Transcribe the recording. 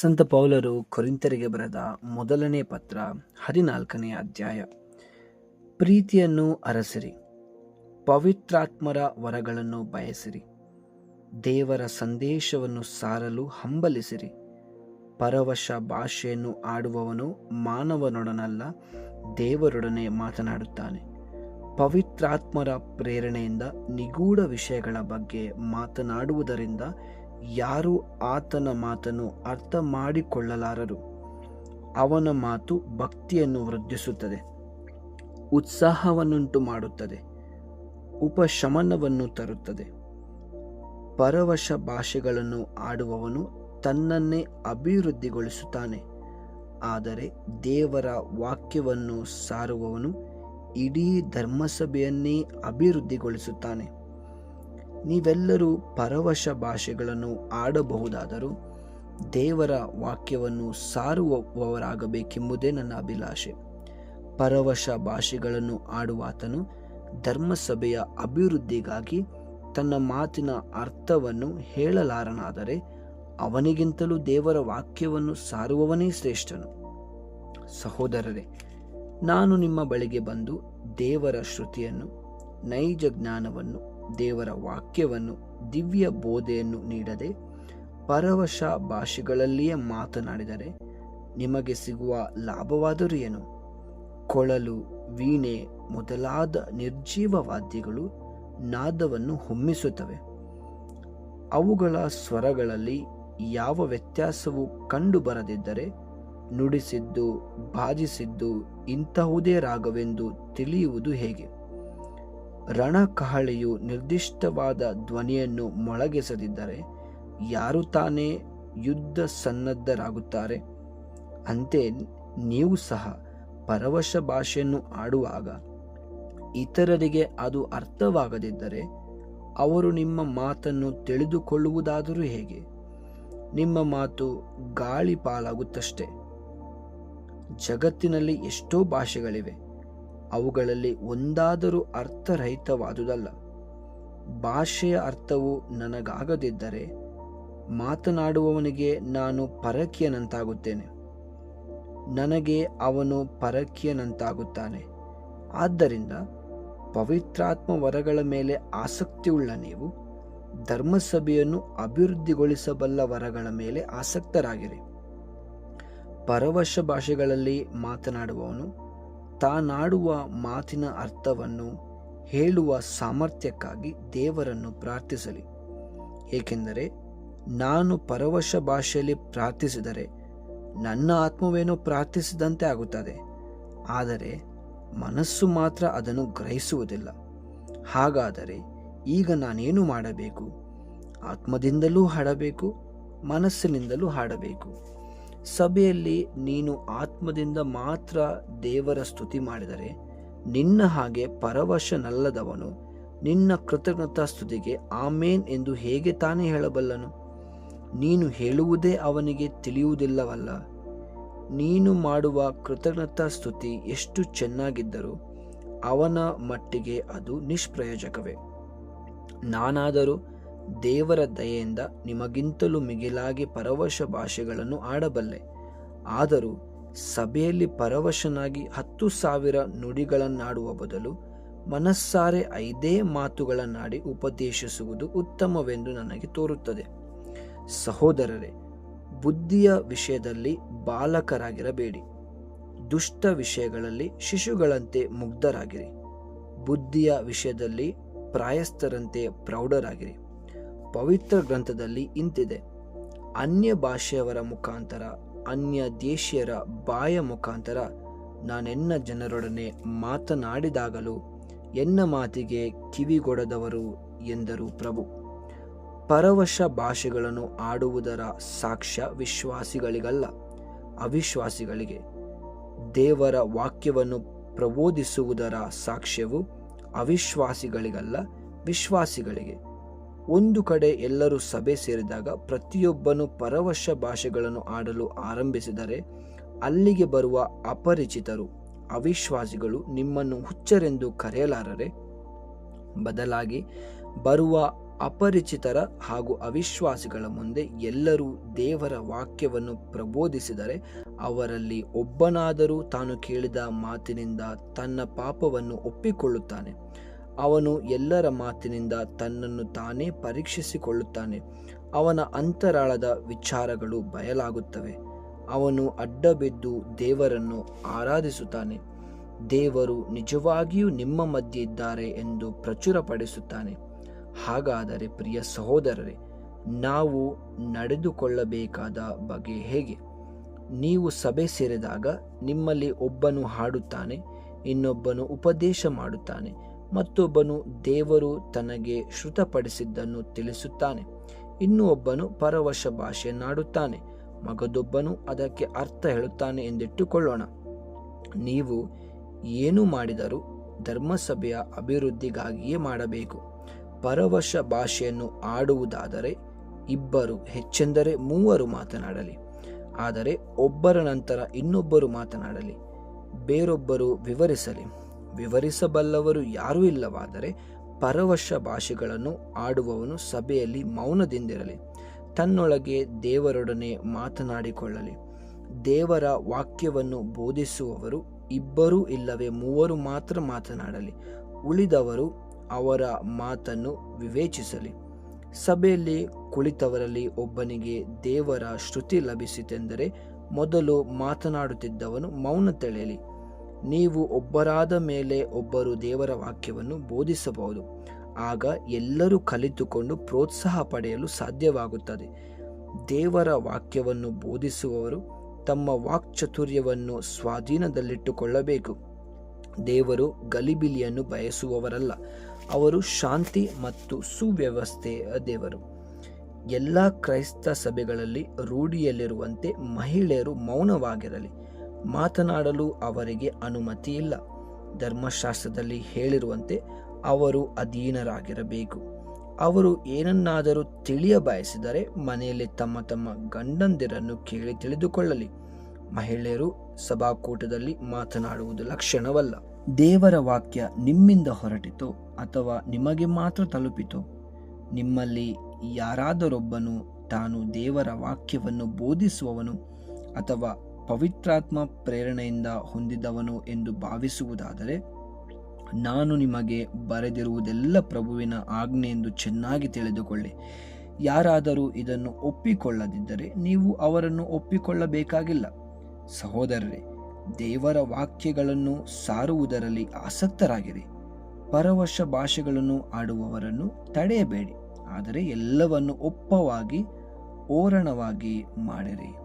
ಸಂತ ಪೌಲರು ಕೊರಿಂತರಿಗೆ ಬರೆದ ಮೊದಲನೇ ಪತ್ರ ಹದಿನಾಲ್ಕನೇ ಅಧ್ಯಾಯ. ಪ್ರೀತಿಯನ್ನು ಅರಸಿರಿ, ಪವಿತ್ರಾತ್ಮರ ವರಗಳನ್ನು ಬಯಸಿರಿ, ದೇವರ ಸಂದೇಶವನ್ನು ಸಾರಲು ಹಂಬಲಿಸಿರಿ. ಪರವಶ ಭಾಷೆಯನ್ನು ಆಡುವವನು ಮಾನವನೊಡನಲ್ಲ, ದೇವರೊಡನೆ ಮಾತನಾಡುತ್ತಾನೆ. ಪವಿತ್ರಾತ್ಮರ ಪ್ರೇರಣೆಯಿಂದ ನಿಗೂಢ ವಿಷಯಗಳ ಬಗ್ಗೆ ಮಾತನಾಡುವುದರಿಂದ ಯಾರೂ ಆತನ ಮಾತನ್ನು ಅರ್ಥ ಮಾಡಿಕೊಳ್ಳಲಾರರು ಅವನ ಮಾತು ಭಕ್ತಿಯನ್ನು ವೃದ್ಧಿಸುತ್ತದೆ. ಉತ್ಸಾಹವನ್ನುಂಟು ಮಾಡುತ್ತದೆ. ಉಪಶಮನವನ್ನು ತರುತ್ತದೆ. ಪರವಶ ಭಾಷೆಗಳನ್ನು ಆಡುವವನು ತನ್ನನ್ನೇ ಅಭಿವೃದ್ಧಿಗೊಳಿಸುತ್ತಾನೆ. ಆದರೆ ದೇವರ ವಾಕ್ಯವನ್ನು ಸಾರುವವನು ಇಡೀ ಧರ್ಮಸಭೆಯನ್ನೇ ಅಭಿವೃದ್ಧಿಗೊಳಿಸುತ್ತಾನೆ. ನೀವೆಲ್ಲರೂ ಪರವಶ ಭಾಷೆಗಳನ್ನು ಆಡಬಹುದಾದರೂ ದೇವರ ವಾಕ್ಯವನ್ನು ಸಾರುವವರಾಗಬೇಕೆಂಬುದೇ ನನ್ನ ಅಭಿಲಾಷೆ. ಪರವಶ ಭಾಷೆಗಳನ್ನು ಆಡುವಾತನು ಧರ್ಮಸಭೆಯ ಅಭಿವೃದ್ಧಿಗಾಗಿ ತನ್ನ ಮಾತಿನ ಅರ್ಥವನ್ನು ಹೇಳಲಾರನಾದರೆ ಅವನಿಗಿಂತಲೂ ದೇವರ ವಾಕ್ಯವನ್ನು ಸಾರುವವನೇ ಶ್ರೇಷ್ಠನು. ಸಹೋದರರೇ, ನಾನು ನಿಮ್ಮ ಬಳಿಗೆ ಬಂದು ದೇವರ ಶ್ರುತಿಯನ್ನು, ನೈಜ ಜ್ಞಾನವನ್ನು ದೇವರ ವಾಕ್ಯವನ್ನು, ದಿವ್ಯ ಬೋಧೆಯನ್ನು ನೀಡದೆ ಪರವಶ ಭಾಷೆಗಳಲ್ಲಿಯೇ ಮಾತನಾಡಿದರೆ ನಿಮಗೆ ಸಿಗುವ ಲಾಭವಾದರೂ ಏನು? ಕೊಳಲು, ವೀಣೆ ಮೊದಲಾದ ನಿರ್ಜೀವ ವಾದ್ಯಗಳು ನಾದವನ್ನು ಹೊಮ್ಮಿಸುತ್ತವೆ. ಅವುಗಳ ಸ್ವರಗಳಲ್ಲಿ ಯಾವ ವ್ಯತ್ಯಾಸವೂ ಕಂಡು ಬರದಿದ್ದರೆ ನುಡಿಸಿದ್ದು, ಬಾಜಿಸಿದ್ದು ಇಂತಹುದೇ ರಾಗವೆಂದು ತಿಳಿಯುವುದು ಹೇಗೆ? ರಣಕಹಳೆಯು ನಿರ್ದಿಷ್ಟವಾದ ಧ್ವನಿಯನ್ನು ಮೊಳಗಿಸದಿದ್ದರೆ ಯಾರು ತಾನೇ ಯುದ್ಧ ಸನ್ನದ್ಧರಾಗುತ್ತಾರೆ. ಅಂತೆ ನೀವು ಸಹ ಪರವಶ ಭಾಷೆಯನ್ನು ಆಡುವಾಗ ಇತರರಿಗೆ ಅದು ಅರ್ಥವಾಗದಿದ್ದರೆ ಅವರು ನಿಮ್ಮ ಮಾತನ್ನು ತಿಳಿದುಕೊಳ್ಳುವುದಾದರೂ ಹೇಗೆ? ನಿಮ್ಮ ಮಾತು ಗಾಳಿ ಪಾಲಾಗುತ್ತಷ್ಟೆ ಜಗತ್ತಿನಲ್ಲಿ ಎಷ್ಟೋ ಭಾಷೆಗಳಿವೆ. ಅವುಗಳಲ್ಲಿ ಒಂದಾದರೂ ಅರ್ಥರಹಿತವಾದುದಲ್ಲ. ಭಾಷೆಯ ಅರ್ಥವು ನನಗಾಗದಿದ್ದರೆ ಮಾತನಾಡುವವನಿಗೆ ನಾನು ಪರಕೀಯನಂತಾಗುತ್ತೇನೆ. ನನಗೆ ಅವನು ಪರಕೀಯನಂತಾಗುತ್ತಾನೆ. ಆದ್ದರಿಂದ ಪವಿತ್ರಾತ್ಮ ವರಗಳ ಮೇಲೆ ಆಸಕ್ತಿಯುಳ್ಳ ನೀವು ಧರ್ಮಸಭೆಯನ್ನು ಅಭಿವೃದ್ಧಿಗೊಳಿಸಬಲ್ಲ ವರಗಳ ಮೇಲೆ ಆಸಕ್ತರಾಗಿರಿ. ಪರವಶ ಭಾಷೆಗಳಲ್ಲಿ ಮಾತನಾಡುವವನು ತಾನಾಡುವ ಮಾತಿನ ಅರ್ಥವನ್ನು ಹೇಳುವ ಸಾಮರ್ಥ್ಯಕ್ಕಾಗಿ ದೇವರನ್ನು ಪ್ರಾರ್ಥಿಸಲಿ. ಏಕೆಂದರೆ ನಾನು ಪರವಶ ಭಾಷೆಯಲ್ಲಿ ಪ್ರಾರ್ಥಿಸಿದರೆ ನನ್ನ ಆತ್ಮವೇನೋ ಪ್ರಾರ್ಥಿಸಿದಂತೆ ಆಗುತ್ತದೆ. ಆದರೆ ಮನಸ್ಸು ಮಾತ್ರ ಅದನ್ನು ಗ್ರಹಿಸುವುದಿಲ್ಲ. ಹಾಗಾದರೆ ಈಗ ನಾನೇನು ಮಾಡಬೇಕು? ಆತ್ಮದಿಂದಲೂ ಹಾಡಬೇಕು, ಮನಸ್ಸಿನಿಂದಲೂ ಹಾಡಬೇಕು. ಸಭೆಯಲ್ಲಿ ನೀನು ಆತ್ಮದಿಂದ ಮಾತ್ರ ದೇವರ ಸ್ತುತಿ ಮಾಡಿದರೆ ನಿನ್ನ ಹಾಗೆ ಪರವಶನಲ್ಲದವನು ನಿನ್ನ ಕೃತಜ್ಞತಾ ಸ್ತುತಿಗೆ ಆಮೇನ್ ಎಂದು ಹೇಗೆ ತಾನೇ ಹೇಳಬಲ್ಲನು? ನೀನು ಹೇಳುವುದೇ ಅವನಿಗೆ ತಿಳಿಯುವುದಿಲ್ಲವಲ್ಲ. ನೀನು ಮಾಡುವ ಕೃತಜ್ಞತಾ ಸ್ತುತಿ ಎಷ್ಟು ಚೆನ್ನಾಗಿದ್ದರೂ ಅವನ ಮಟ್ಟಿಗೆ ಅದು ನಿಷ್ಪ್ರಯೋಜಕವೇ. ನಾನಾದರೂ ದೇವರ ದಯೆಯಿಂದ ನಿಮಗಿಂತಲೂ ಮಿಗಿಲಾಗಿ ಪರವಶ ಭಾಷೆಗಳನ್ನು ಆಡಬಲ್ಲೆ. ಆದರೂ ಸಭೆಯಲ್ಲಿ ಪರವಶನಾಗಿ ಹತ್ತು ಸಾವಿರ ನುಡಿಗಳನ್ನಾಡುವ ಬದಲು ಮನಸ್ಸಾರೆ ಐದೇ ಮಾತುಗಳನ್ನಾಡಿ ಉಪದೇಶಿಸುವುದು ಉತ್ತಮವೆಂದು ನನಗೆ ತೋರುತ್ತದೆ. ಸಹೋದರರೇ, ಬುದ್ಧಿಯ ವಿಷಯದಲ್ಲಿ ಬಾಲಕರಾಗಿರಬೇಡಿ. ದುಷ್ಟ ವಿಷಯಗಳಲ್ಲಿ ಶಿಶುಗಳಂತೆ ಮುಗ್ಧರಾಗಿರಿ. ಬುದ್ಧಿಯ ವಿಷಯದಲ್ಲಿ ಪ್ರಾಯಸ್ಥರಂತೆ ಪ್ರೌಢರಾಗಿರಿ. ಪವಿತ್ರ ಗ್ರಂಥದಲ್ಲಿ ಇಂತಿದೆ. ಅನ್ಯ ಭಾಷೆಯವರ ಮುಖಾಂತರ, ಅನ್ಯ ದೇಶೀಯರ ಬಾಯ ಮುಖಾಂತರ ನಾನೆನ್ನ ಜನರೊಡನೆ ಮಾತನಾಡಿದಾಗಲೂ ಎನ್ನ ಮಾತಿಗೆ ಕಿವಿಗೊಡದವರು ಎಂದರು ಪ್ರಭು. ಪರವಶ ಭಾಷೆಗಳನ್ನು ಆಡುವುದರ ಸಾಕ್ಷ್ಯ ವಿಶ್ವಾಸಿಗಳಿಗಲ್ಲ, ಅವಿಶ್ವಾಸಿಗಳಿಗೆ. ದೇವರ ವಾಕ್ಯವನ್ನು ಪ್ರಬೋಧಿಸುವುದರ ಸಾಕ್ಷ್ಯವು ಅವಿಶ್ವಾಸಿಗಳಿಗಲ್ಲ, ವಿಶ್ವಾಸಿಗಳಿಗೆ. ಒಂದು ಕಡೆ ಎಲ್ಲರೂ ಸಭೆ ಸೇರಿದಾಗ ಪ್ರತಿಯೊಬ್ಬನು ಪರವಶ ಭಾಷೆಗಳನ್ನು ಆಡಲು ಆರಂಭಿಸಿದರೆ ಅಲ್ಲಿಗೆ ಬರುವ ಅಪರಿಚಿತರು, ಅವಿಶ್ವಾಸಿಗಳು ನಿಮ್ಮನ್ನು ಹುಚ್ಚರೆಂದು ಕರೆಯಲಾರರೆ. ಬದಲಾಗಿ ಬರುವ ಅಪರಿಚಿತರ ಹಾಗೂ ಅವಿಶ್ವಾಸಿಗಳ ಮುಂದೆ ಎಲ್ಲರೂ ದೇವರ ವಾಕ್ಯವನ್ನು ಪ್ರಬೋಧಿಸಿದರೆ ಅವರಲ್ಲಿ ಒಬ್ಬನಾದರೂ ತಾನು ಕೇಳಿದ ಮಾತಿನಿಂದ ತನ್ನ ಪಾಪವನ್ನು ಒಪ್ಪಿಕೊಳ್ಳುತ್ತಾನೆ. ಅವನು ಎಲ್ಲರ ಮಾತಿನಿಂದ ತನ್ನನ್ನು ತಾನೇ ಪರೀಕ್ಷಿಸಿಕೊಳ್ಳುತ್ತಾನೆ. ಅವನ ಅಂತರಾಳದ ವಿಚಾರಗಳು ಬಯಲಾಗುತ್ತವೆ. ಅವನು ಅಡ್ಡಬಿದ್ದು ದೇವರನ್ನು ಆರಾಧಿಸುತ್ತಾನೆ. ದೇವರು ನಿಜವಾಗಿಯೂ ನಿಮ್ಮ ಮಧ್ಯೆ ಇದ್ದಾರೆ ಎಂದು ಪ್ರಚುರಪಡಿಸುತ್ತಾನೆ. ಹಾಗಾದರೆ ಪ್ರಿಯ ಸಹೋದರರೇ, ನಾವು ನಡೆದುಕೊಳ್ಳಬೇಕಾದ ಬಗೆ ಹೇಗೆ? ನೀವು ಸಭೆ ಸೇರಿದಾಗ ನಿಮ್ಮಲ್ಲಿ ಒಬ್ಬನು ಹಾಡುತ್ತಾನೆ, ಇನ್ನೊಬ್ಬನು ಉಪದೇಶ ಮಾಡುತ್ತಾನೆ. ಮತ್ತೊಬ್ಬನು ದೇವರು ತನಗೆ ಶ್ರುತಪಡಿಸಿದ್ದನ್ನು ತಿಳಿಸುತ್ತಾನೆ. ಇನ್ನೂ ಒಬ್ಬನು ಪರವಶ ಭಾಷೆಯನ್ನಾಡುತ್ತಾನೆ ಮಗದೊಬ್ಬನು ಅದಕ್ಕೆ ಅರ್ಥ ಹೇಳುತ್ತಾನೆ ಎಂದಿಟ್ಟುಕೊಳ್ಳೋಣ. ನೀವು ಏನು ಮಾಡಿದರೂ ಧರ್ಮಸಭೆಯ ಅಭಿವೃದ್ಧಿಗಾಗಿಯೇ ಮಾಡಬೇಕು. ಪರವಶ ಭಾಷೆಯನ್ನು ಆಡುವುದಾದರೆ ಇಬ್ಬರು, ಹೆಚ್ಚೆಂದರೆ ಮೂವರು ಮಾತನಾಡಲಿ. ಆದರೆ ಒಬ್ಬರ ನಂತರ ಇನ್ನೊಬ್ಬರು ಮಾತನಾಡಲಿ. ಬೇರೊಬ್ಬರು ವಿವರಿಸಲಿ. ವಿವರಿಸಬಲ್ಲವರು ಯಾರೂ ಇಲ್ಲವಾದರೆ ಪರವಶ ಭಾಷೆಗಳನ್ನು ಆಡುವವನು ಸಭೆಯಲ್ಲಿ ಮೌನದಿಂದಿರಲಿ. ತನ್ನೊಳಗೆ ದೇವರೊಡನೆ ಮಾತನಾಡಿಕೊಳ್ಳಲಿ. ದೇವರ ವಾಕ್ಯವನ್ನು ಬೋಧಿಸುವವರು ಇಬ್ಬರು ಇಲ್ಲವೇ ಮೂವರು ಮಾತ್ರ ಮಾತನಾಡಲಿ. ಉಳಿದವರು ಅವರ ಮಾತನ್ನು ವಿವೇಚಿಸಲಿ. ಸಭೆಯಲ್ಲಿ ಕುಳಿತವರಲ್ಲಿ ಒಬ್ಬನಿಗೆ ದೇವರ ಶ್ರುತಿ ಲಭಿಸಿತೆಂದರೆ ಮೊದಲು ಮಾತನಾಡುತ್ತಿದ್ದವನು ಮೌನ ತೆಳೆಯಲಿ. ನೀವು ಒಬ್ಬರಾದ ಮೇಲೆ ಒಬ್ಬರು ದೇವರ ವಾಕ್ಯವನ್ನು ಬೋಧಿಸಬಹುದು. ಆಗ ಎಲ್ಲರೂ ಕಲಿತುಕೊಂಡು ಪ್ರೋತ್ಸಾಹ ಪಡೆಯಲು ಸಾಧ್ಯವಾಗುತ್ತದೆ. ದೇವರ ವಾಕ್ಯವನ್ನು ಬೋಧಿಸುವವರು ತಮ್ಮ ವಾಕ್ಚತುರ್ಯವನ್ನು ಸ್ವಾಧೀನದಲ್ಲಿಟ್ಟುಕೊಳ್ಳಬೇಕು. ದೇವರು ಗಲಿಬಿಲಿಯನ್ನು ಬಯಸುವವರಲ್ಲ, ಅವರು ಶಾಂತಿ ಮತ್ತು ಸುವ್ಯವಸ್ಥೆಯ ದೇವರು. ಎಲ್ಲ ಕ್ರೈಸ್ತ ಸಭೆಗಳಲ್ಲಿ ರೂಢಿಯಲ್ಲಿರುವಂತೆ ಮಹಿಳೆಯರು ಮೌನವಾಗಿರಲಿ. ಮಾತನಾಡಲು ಅವರಿಗೆ ಅನುಮತಿ ಇಲ್ಲ ಧರ್ಮಶಾಸ್ತ್ರದಲ್ಲಿ ಹೇಳಿರುವಂತೆ ಅವರು ಅಧೀನರಾಗಿರಬೇಕು. ಅವರು ಏನನ್ನಾದರೂ ತಿಳಿಯ ಬಯಸಿದರೆ ಮನೆಯಲ್ಲಿ ತಮ್ಮ ತಮ್ಮ ಗಂಡಂದಿರನ್ನು ಕೇಳಿ ತಿಳಿದುಕೊಳ್ಳಲಿ. ಮಹಿಳೆಯರು ಸಭಾಕೂಟದಲ್ಲಿ ಮಾತನಾಡುವುದು ಲಕ್ಷಣವಲ್ಲ. ದೇವರ ವಾಕ್ಯ ನಿಮ್ಮಿಂದ ಹೊರಟಿತೋ ಅಥವಾ ನಿಮಗೆ ಮಾತ್ರ ತಲುಪಿತೋ? ನಿಮ್ಮಲ್ಲಿ ಯಾರಾದರೊಬ್ಬನು ತಾನು ದೇವರ ವಾಕ್ಯವನ್ನು ಬೋಧಿಸುವವನು ಅಥವಾ ಪವಿತ್ರಾತ್ಮ ಪ್ರೇರಣೆಯಿಂದ ಹೊಂದಿದವನು ಎಂದು ಭಾವಿಸುವುದಾದರೆ ನಾನು ನಿಮಗೆ ಬರೆದಿರುವುದೆಲ್ಲ ಪ್ರಭುವಿನ ಆಜ್ಞೆ ಎಂದು ಚೆನ್ನಾಗಿ ತಿಳಿದುಕೊಳ್ಳಿ. ಯಾರಾದರೂ ಇದನ್ನು ಒಪ್ಪಿಕೊಳ್ಳದಿದ್ದರೆ ನೀವು ಅವರನ್ನು ಒಪ್ಪಿಕೊಳ್ಳಬೇಕಾಗಿಲ್ಲ. ಸಹೋದರರೇ, ದೇವರ ವಾಕ್ಯಗಳನ್ನು ಸಾರುವುದರಲ್ಲಿ ಆಸಕ್ತರಾಗಿರಿ. ಪರವಶ ಭಾಷೆಗಳನ್ನು ಆಡುವವರನ್ನು ತಡೆಯಬೇಡಿ. ಆದರೆ ಎಲ್ಲವನ್ನು ಒಪ್ಪವಾಗಿ, ಓರಣವಾಗಿ ಮಾಡಿರಿ.